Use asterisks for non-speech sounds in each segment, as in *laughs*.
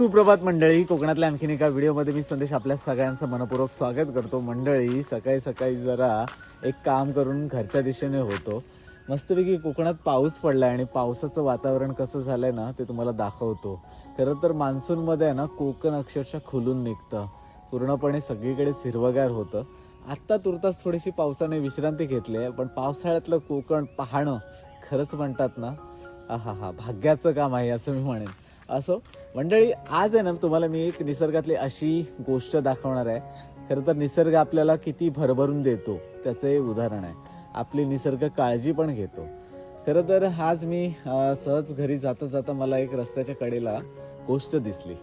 सुप्रभात मंडळी. कोकणातल्या आणखीन एका व्हिडिओमध्ये मी संदेश आपल्या सगळ्यांचं मनपूर्वक स्वागत करतो. मंडळी सकाळी सकाळी जरा एक काम करून घरच्या दिशेने होतो. मस्तपैकी कोकणात पाऊस पडलाय आणि पावसाचं वातावरण कसं झालंय ना ते तुम्हाला दाखवतो. खरं तर मान्सूनमध्ये आहे ना कोकण अक्षरशः खुलून निघतं. पूर्णपणे सगळीकडे हिरवगार होतं. आत्ता तुर्तास थोडीशी पावसाने विश्रांती घेतली आहे पण पावसाळ्यातलं कोकण पाहणं खरंच म्हणतात ना हा हा भाग्याचं काम आहे असं मी म्हणेन. असो. मंडळी आज आहे ना तुम्हाला मी एक निसर्गातली अशी गोष्ट दाखवणार आहे. खरं तर निसर्ग आपल्याला किती भरभरून देतो त्याचं हे उदाहरण आहे. आपली निसर्ग काळजी पण घेतो. खरं तर आज मी सहज घरी जाता जाता मला एक रस्त्याच्या कडेला गोष्ट दिसली.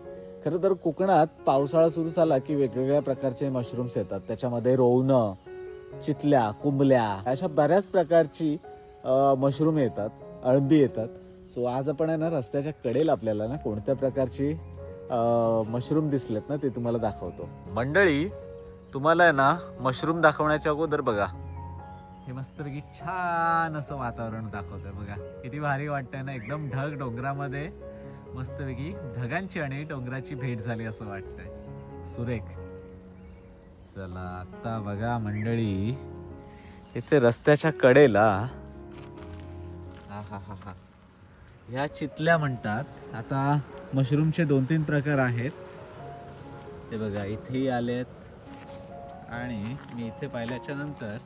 खरं तर कोकणात पावसाळा सुरू झाला की वेगवेगळ्या प्रकारचे मशरूम्स येतात. त्याच्यामध्ये रोवणं चितल्या कुंबल्या अशा बऱ्याच प्रकारची मशरूम येतात अळंबी येतात. सो आज आपण आहे ना रस्त्याच्या कडेला आपल्याला ना कोणत्या प्रकारची मशरूम दिसलेत ना ते तुम्हाला दाखवतो. मंडळी तुम्हाला आहे ना मशरूम दाखवण्याच्या अगोदर बघा. हे मस्तपैकी छान असं वातावरण दाखवतंय बघा. किती भारी वाटतंय ना एकदम ढग डोंगरामध्ये. मस्तपैकी ढगांची आणि डोंगराची भेट झाली असं वाटतंय. सुरेख. चला आता बघा मंडळी इथे रस्त्याच्या कडेला हा हा हा हा ह्या चितल्या म्हणतात. आता मशरूमचे दोन तीन प्रकार आहेत. ते बघा इथेही आलेत. आणि मी इथे पाहिल्याच्या नंतर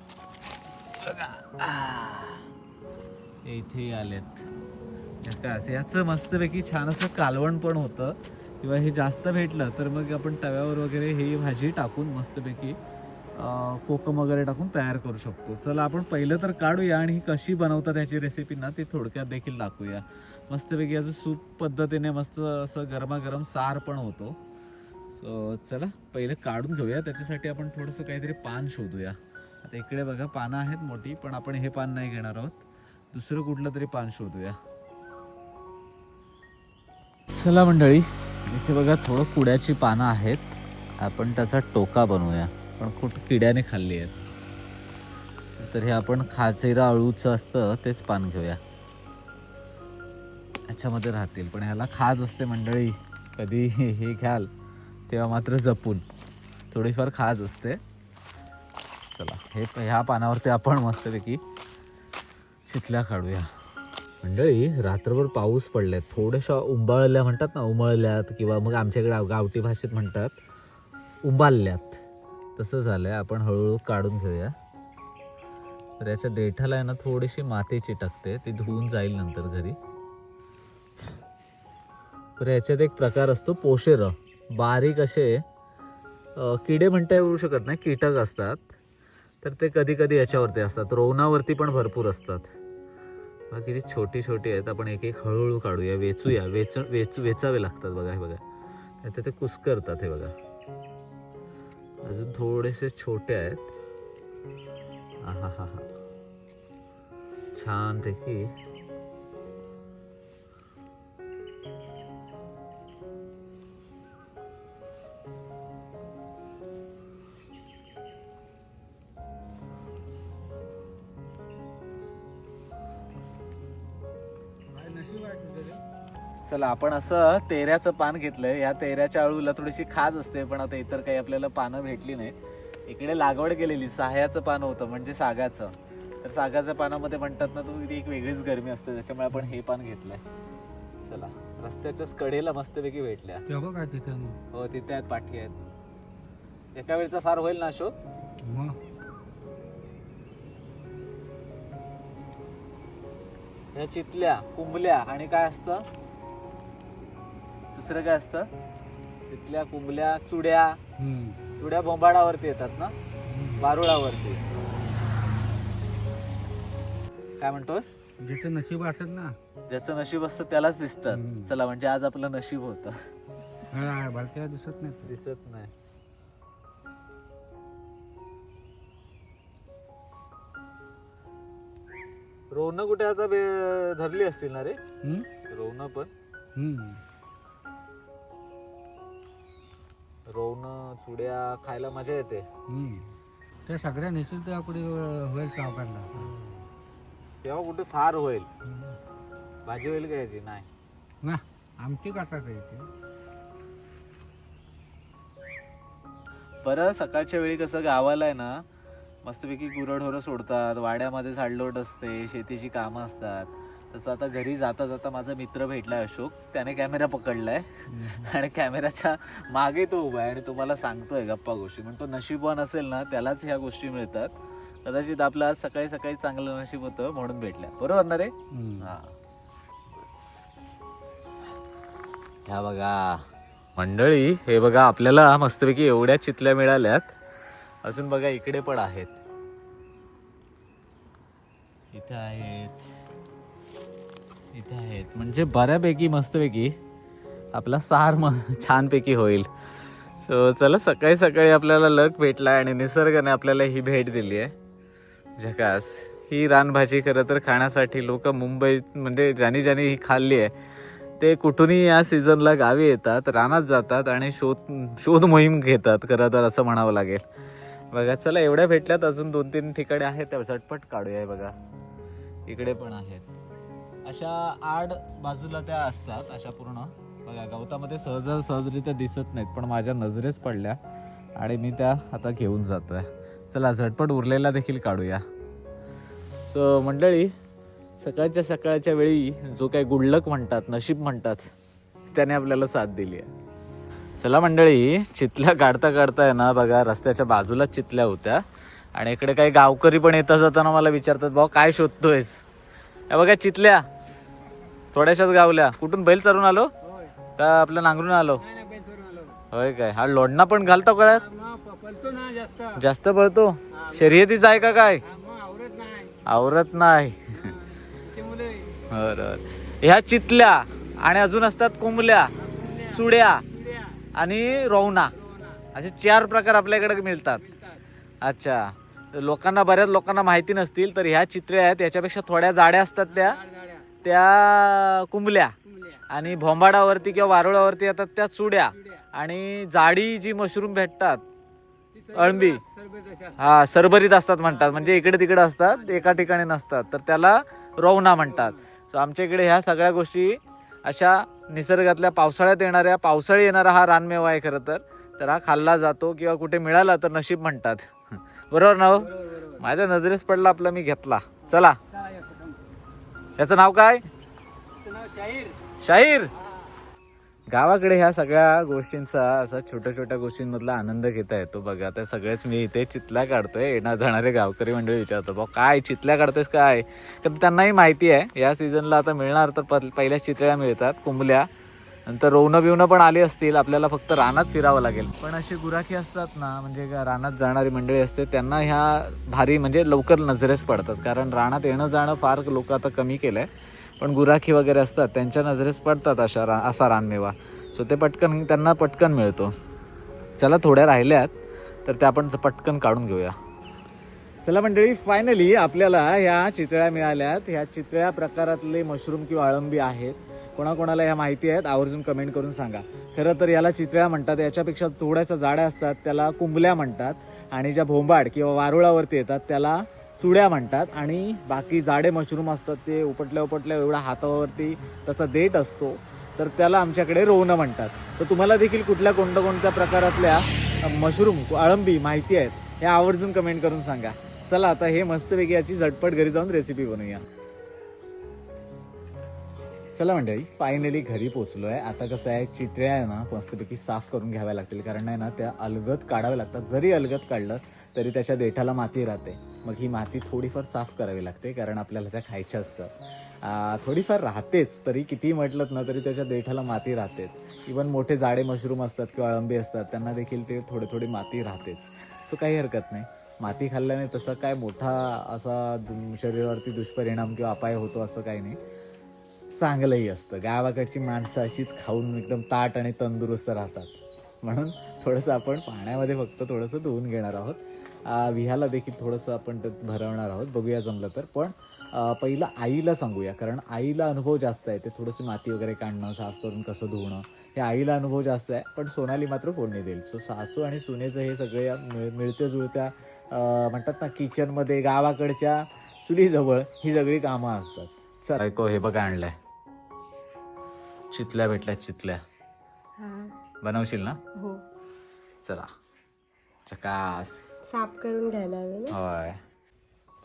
बघा इथेही आलेत. झकास याचं मस्तपैकी छान असं कालवण पण होतं. किंवा हे जास्त भेटलं तर मग आपण तव्यावर वगैरे ही भाजी टाकून मस्तपैकी कोकम वगैरे टाकून तयार करू शकतो. चला आपण पहिलं तर काढूया आणि ही कशी बनवतात याची रेसिपी ना ती थोडक्यात देखील दाखवूया. मस्तपैकी याचं सूप पद्धतीने मस्त असं गरमागरम सार पण होतो. चला पहिलं काढून घेऊया. त्याच्यासाठी आपण थोडंसं काहीतरी पान शोधूया. आता इकडे बघा पानं आहेत मोठी पण आपण हे पान नाही घेणार आहोत. दुसरं कुठलं तरी पान शोधूया. चला मंडळी इथे बघा थोडं कुड्याची पानं आहेत. आपण त्याचा टोका बनवूया. पण खूप किड्याने खाल्ली आहेत. तर हे आपण खाचेरा अळूचं असतं तेच पान घेऊया. ह्याच्यामध्ये राहतील पण ह्याला खाज असते मंडळी. कधी हे घ्याल तेव्हा मात्र जपून. थोडीफार खाज असते. चला हे ह्या पानावरती आपण मस्तपैकी चितल्या काढूया. मंडळी रात्रभर पाऊस पडलाय थोड्याशा उंबाळल्या म्हणतात ना उमळल्यात किंवा मग आमच्याकडे गावठी भाषेत म्हणतात उंबालल्यात. तसं झालंय. आपण हळूहळू काढून घेऊया. तर याच्या देठाला आहे ना थोडीशी मातीची टाकते ती धुवून जाईल नंतर घरी. तर याच्यात एक प्रकार असतो पोशेर बारीक असे किडे म्हणता येऊ शकत नाही कीटक असतात. तर ते कधी कधी याच्यावरती असतात. रोवणावरती पण भरपूर असतात. किती छोटी छोटी आहेत. आपण एक एक हळूहळू काढूया. वेचूया. वेच वेच वेचावे लागतात. बघा हे बघा. नाहीतर ते कुस्करतात हे बघा. अजून थोडेसे छोटे आहेत. हा हा हा हा छानपैकी चला आपण असं तेऱ्याचं पान घेतलंय. या तेऱ्याच्या अळूला थोडीशी खाज असते पण आता इतर काही आपल्याला पानं भेटली नाहीत. इकडे लागवड केलेली साह्याचं पान होतं म्हणजे सागाचं. तर सागाच्या पानामध्ये म्हणतात ना तो ती एक वेगळीच गरमी असते त्याच्यामुळे आपण हे पान घेतलंय. चला रस्त्याच्याच कडेला मस्तपैकी भेटल्या. काय तिथं हो तिथे आहेत पाठी आहेत. एका वेळचा फार होईल ना अशोक? मग? ह्या चितल्या कुंबल्या आणि काय असतं? दुसरं काय असतं? चितल्या कुंबल्या चुड्या. चुड्या बोंबाडावरती येतात ना? बारुळावरती काय म्हणतोस? जिथं नशीब असत ना. ज्याचं नशीब असतं त्यालाच दिसतात हम्म. चला म्हणजे आज आपलं नशीब होतं. दिसत नाही. दिसत नाही. रोवणं कुठे आता बे- धरली असतील ना रे? हम्म? रोवणं पण. हम्म. रोवणं चुड्या खायला मजा येते. त्या सगळ्या सगळ्या त्या आपली होईल सावकारला तेव्हा कुठे सार होईल. भाजी होईल का याची? नाही. ना आमची कसा ते बरं सकाळच्या वेळी कसं गावाला आहे ना मस्तपैकी गुरढोरं सोडतात वाड्यामध्ये साडलोट असते शेतीची कामं असतात. तसं आता घरी जाता जाता माझा मित्र भेटलाय अशोक. त्याने कॅमेरा पकडलाय. आणि कॅमेराच्या मागे तो उभा आहे आणि तुम्हाला सांगतोय गप्पा गोष्टी. म्हणतो नशीबवान असेल ना त्यालाच ह्या गोष्टी मिळतात. कदाचित आपलं आज सकाळी सकाळी चांगलं नशीब होतं म्हणून भेटल्या. बरोबर ना रे. हा. ह्या बघा. मंडळी हे बघा आपल्याला मस्तपैकी एवढ्या चितल्या मिळाल्यात. अजून बघा इकडे पण आहेत. इथे आहेत. इथे आहेत. म्हणजे बऱ्यापैकी मस्तपैकी आपला सार म छानपैकी होईल. सो चला सकाळी सकाळी आपल्याला लक भेटला आणि निसर्गाने आपल्याला ही भेट दिली आहे. झकास. ही रानभाजी खरं तर खाण्यासाठी लोक मुंबईत म्हणजे ज्यानी ज्यानी ही खाल्ली आहे ते कुठूनही या सीझनला गावी येतात रानात जातात आणि शोध शोध मोहीम घेतात खरं तर असं म्हणावं लागेल. बघा चला एवढ्या भेटल्यात अजून दोन तीन ठिकाणी आहेत त्या झटपट काढूया बघा. इकडे पण आहेत. अशा आड बाजूला त्या असतात अशा पूर्ण. बघा गवतामध्ये सहज सहजरित्या दिसत नाहीत पण माझ्या नजरेच पडल्या आणि मी त्या आता घेऊन जातोय. चला झटपट उरलेला देखील काढूया. सो मंडळी सकाळच्या सकाळच्या वेळी जो काही गुडलक म्हणतात नशीब म्हणतात त्याने आपल्याला साथ दिली आहे. चला मंडळी चितल्या काढता काढता आहे ना बघा रस्त्याच्या बाजूलाच चितल्या होत्या. आणि इकडे काही गावकरी पण येता जाताना मला विचारतात भाऊ काय शोधतोयस? या बघा चितल्या थोड्याशाच गावल्या. कुठून? बैल चरून आलो. का आपलं नांगरून आलो. होय काय? हा लोडणा पण घालतो ना जास्त. जास्त पळतो? शर्यतीच आहे का काय? आवरत नाही. हा, बरोबर ह्या चितल्या आणि अजून असतात कोंबल्या चुड्या आणि रवना. रोवणा, असे चार प्रकार आपल्याकडे मिळतात. अच्छा. तर लोकांना बऱ्याच लोकांना माहिती नसतील तर ह्या चित्र्या आहेत. याच्यापेक्षा थोड्या जाड्या असतात त्या. त्या कुंबल्या आणि भोंबाडावरती किंवा वारुळावरती येतात त्या चुड्या. आणि जाडी जी मशरूम भेटतात अळंबी. हा सरभरीत असतात म्हणतात म्हणजे इकडे तिकडे असतात एका ठिकाणी नसतात तर त्याला रवना म्हणतात सो आमच्या इकडे ह्या सगळ्या गोष्टी अशा निसर्गातल्या पावसाळ्यात येणाऱ्या पावसाळी येणारा हा रानमेवा आहे खरं तर तर हा खाल्ला जातो किंवा कुठे मिळाला तर नशीब म्हणतात *laughs* बरोबर ना हो? माझ्या नजरेस पडला आपला मी घेतला चला. याचं नाव काय? त्याचं नाव शाहीर. शाहीर. गावाकडे ह्या सगळ्या गोष्टींचा असा छोट्या छोट्या गोष्टींमधला आनंद घेता येतो बघा. त्या सगळेच मी इथे चितल्या काढतोय. येणार जाणारे गावकरी मंडळी विचारतो भाऊ काय चितल्या काढतोयस काय? तर त्यांनाही माहिती आहे. या सीझनला आता मिळणार तर पहिल्याच चितळ्या मिळतात कुंबल्या. नंतर रोवणं बिवणं पण आली असतील. आपल्याला फक्त रानात फिरावं लागेल. पण अशी गुराखी असतात ना म्हणजे का रानात जाणारी मंडळी असते त्यांना ह्या भारी म्हणजे लवकर नजरेस पडतात. कारण रानात येणं जाणं फार लोक आता कमी केलं आहे पण गुराखी वगैरे असतात त्यांच्या नजरेस पडतात अशा रा असा रानमेवा. सो ते पटकन त्यांना पटकन मिळतो. चला थोड्या राहिल्यात तर त्या आपण पटकन काढून घेऊया. चला मंडळी फायनली आपल्याला ह्या चितळ्या मिळाल्यात. ह्या चितळ्या प्रकारातले मशरूम किंवा अळंबी आहेत. कोणाकोणाला ह्या माहिती आहेत आवर्जून कमेंट करून सांगा. खरं तर याला चित्र्या म्हणतात याच्यापेक्षा थोड्याशा जाड्या असतात त्याला कुंबल्या म्हणतात आणि ज्या भोंबाड किंवा वारुळावरती येतात त्याला चुड्या म्हणतात आणि बाकी जाडे मशरूम असतात ते उपटल्या उपटल्या एवढ्या हातावरती तसा देठ असतो तर त्याला आमच्याकडे रोवणं म्हणतात. तर तुम्हाला देखील कुठल्या कोणत्या कोणत्या प्रकारातल्या मशरूम अळंबी माहिती आहेत हे आवर्जून कमेंट करून सांगा. चला आता हे मस्तपैकी याची झटपट घरी जाऊन रेसिपी बनवूया. चला मंडळी फायनली घरी पोचलो आहे आता कसं आहे चित्र्या आहे ना मस्तपैकी साफ करून घ्याव्या लागतील. कारण नाही ना त्या अलगद काढाव्या लागतात. जरी अलगद काढलं तरी त्याच्या देठाला माती राहते. मग ही माती थोडीफार साफ करावी लागते कारण आपल्याला त्या खायच्या असतात थोडीफार राहतेच. तरी किती म्हटलं ना तरी त्याच्या देठाला माती राहतेच. इवन मोठे जाडे मशरूम असतात किंवा अळंबे असतात त्यांना देखील ते थोडे थोडी माती राहतेच. सो काही हरकत नाही. माती खाल्ल्याने तसा काय मोठा असा दु- शरीरावरती दुष्परिणाम किंवा अपाय होतो असं काही नाही. चांगलंही असतं. गावाकडची माणसं अशीच खाऊन एकदम ताट आणि तंदुरुस्त राहतात. म्हणून थोडंसं आपण पाण्यामध्ये फक्त थोडंसं धुवून घेणार आहोत. आ, विहाला देखील थोडंसं आपण त्यात भरवणार आहोत. बघूया जमलं तर. पण पहिलं आईला सांगूया. कारण आईला अनुभव जास्त आहे. ते थोडंसं माती वगैरे काढणं साफ करून कसं धुवणं हे आईला अनुभव जास्त आहे. पण सोनाली मात्र फोडणी देईल. सो सासू आणि सुनेचं हे सगळे मिळ मिळत्या जुळत्या म्हणतात ना किचनमध्ये गावाकडच्या चुलीजवळ ही सगळी कामं असतात. चल. ऐको हे बघा आणलंय. चितल्या भेटल्या चितल्या. हा. बनवशील ना? हो. चला. चकास. साफ करून घ्यायला हवे होय.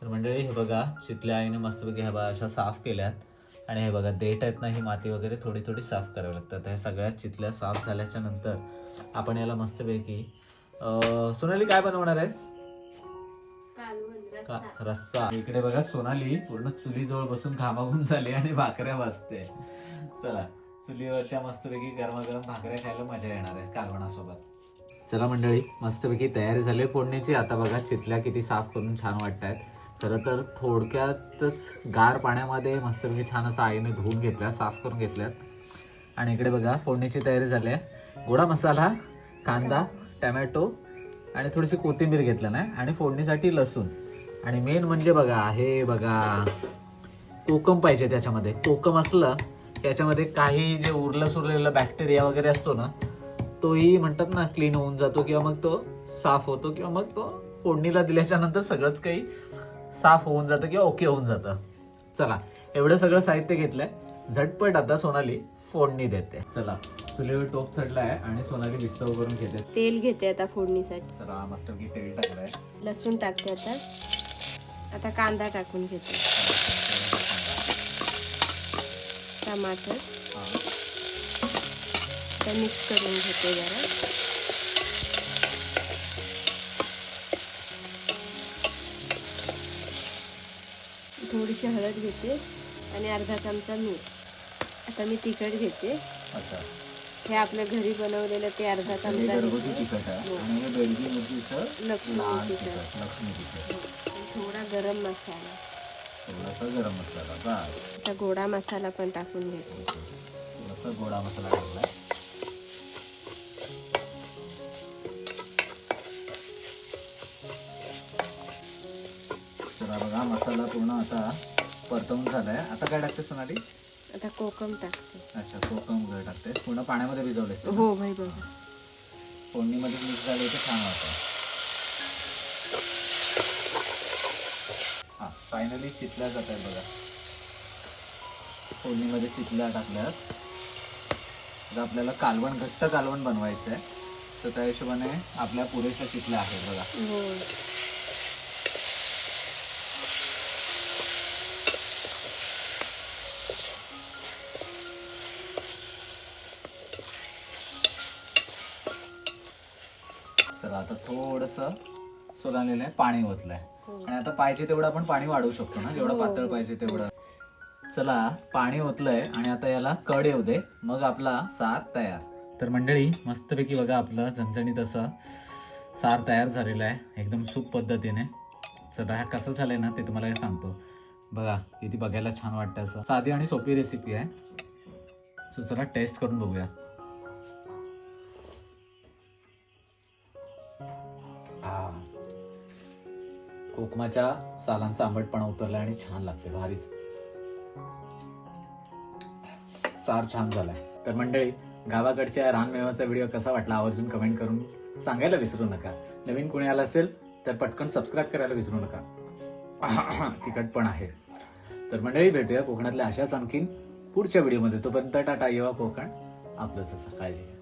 तर मंडळी हे बघा चितल्या आईने मस्तपैकी ह्या बघा अशा साफ केल्यात. आणि हे बघा देठ आहेत ना ही माती वगैरे थोडी थोडी साफ करावी लागतात. ह्या सगळ्या चितल्या साफ झाल्याच्यानंतर आपण याला मस्तपैकी अं, सोनाली काय बनवणार आहेस? का रस्सा. इकडे बघा सोनाली पूर्ण चुलीजवळ बसून घामाघूम झाली आणि भाकऱ्या वाजते चला. चुलीवरच्या मस्तपैकी गरमागरम भाकऱ्या खायला मजा येणार आहे कालवणासोबत. चला मंडळी मस्तपैकी तयारी झाली फोडणीची. आता बघा चितल्या किती साफ करून छान वाटतायत. खरं तर थोडक्यातच गार पाण्यामध्ये मस्तपैकी छान असं आईने धुवून घेतल्या साफ करून घेतल्यात. आणि इकडे बघा फोडणीची तयारी झाली आहे. गोडा मसाला कांदा टमॅटो आणि थोडीशी कोथिंबीर घेतलं नाही. आणि फोडणीसाठी लसूण. आणि मेन म्हणजे बघा हे बघा कोकम पाहिजे त्याच्यामध्ये. कोकम असलं की याच्यामध्ये काही जे उरलं सुरलेलं बॅक्टेरिया वगैरे असतो ना तोही म्हणतात ना क्लीन होऊन जातो किंवा मग तो साफ होतो किंवा मग तो फोडणीला दिल्याच्या नंतर सगळंच काही साफ होऊन जातं किंवा ओके होऊन जातं. चला एवढं सगळं साहित्य घेतलंय. झटपट आता सोनाली फोडणी देते. चला चुलीवर टोप चढलाय आणि सोनाली विस्तव करून घेते. तेल घेते आता फोडणीसाठी. चला मस्त की तेल टाकलंय. लसूण टाकते आता. आता कांदा टाकून घेते. टमाटर. मिक्स करून घेते जरा. थोडीशी हळद घेते आणि अर्धा चमचा मीठ. आता मी तिखट घेते. अच्छा. हे आपल्या घरी बनवलेलं ते अर्धा चमचा हो. हे लक्ष्मी तिखट. थोडा गरम मसाला. थोडासा गरम मसाला बस आता गोडा मसाला पण टाकून घेते. थोडासा गोडा मसाला टाकलाय चला बघा मसाला पूर्ण आता परतवून झालाय. आता काय टाकते सोनाली? आता कोकम टाकते. अच्छा कोकम वगैरे टाकते. पूर्ण पाण्यामध्ये भिजवले हो भाई बघा फोडणीमध्ये मिक्स झाले तर छान वाटतं. फायनली चितल्या जात आहेत बघा. फोडणीमध्ये चितल्या टाकल्यात. तर आपल्याला कालवण घट्ट कालवण बनवायचं आहे. तर त्या हिशोबाने आपल्या पुरेशा चितल्या आहेत बघा. चला आता थोडस सोलालेलं आहे पाणी ओतलंय. आहे आणि आता पाहिजे तेवढं आपण पाणी वाढवू शकतो ना. जेवढं हो. पातळ पाहिजे तेवढं. चला पाणी ओतलंय आणि आता याला कड येऊ दे. मग आपला सार तयार. तर मंडळी मस्तपैकी बघा आपलं झणझणीत असं सार तयार झालेलं आहे. एकदम सूप पद्धतीने. चला हा कसं झालंय ना ते तुम्हाला सांगतो. बघा किती बघायला छान वाटतं असं. साधी आणि सोपी रेसिपी आहे. सो चला टेस्ट करून बघूया. कोकमाच्या सालांचा आंबटपणा उतरला आणि छान लागते भारीच. सार छान झालाय. तर मंडळी गावाकडच्या रानमेवाचा व्हिडिओ कसा वाटला आवर्जून कमेंट करून सांगायला विसरू नका. नवीन कोणी आला असेल तर पटकन सबस्क्राईब करायला विसरू नका. *coughs* तिखट पण आहे. तर मंडळी भेटूया कोकणातल्या अशाच आणखीन पुढच्या व्हिडिओमध्ये. तोपर्यंत टाटा येवा कोकण. आपलंच असं काळजी घ्या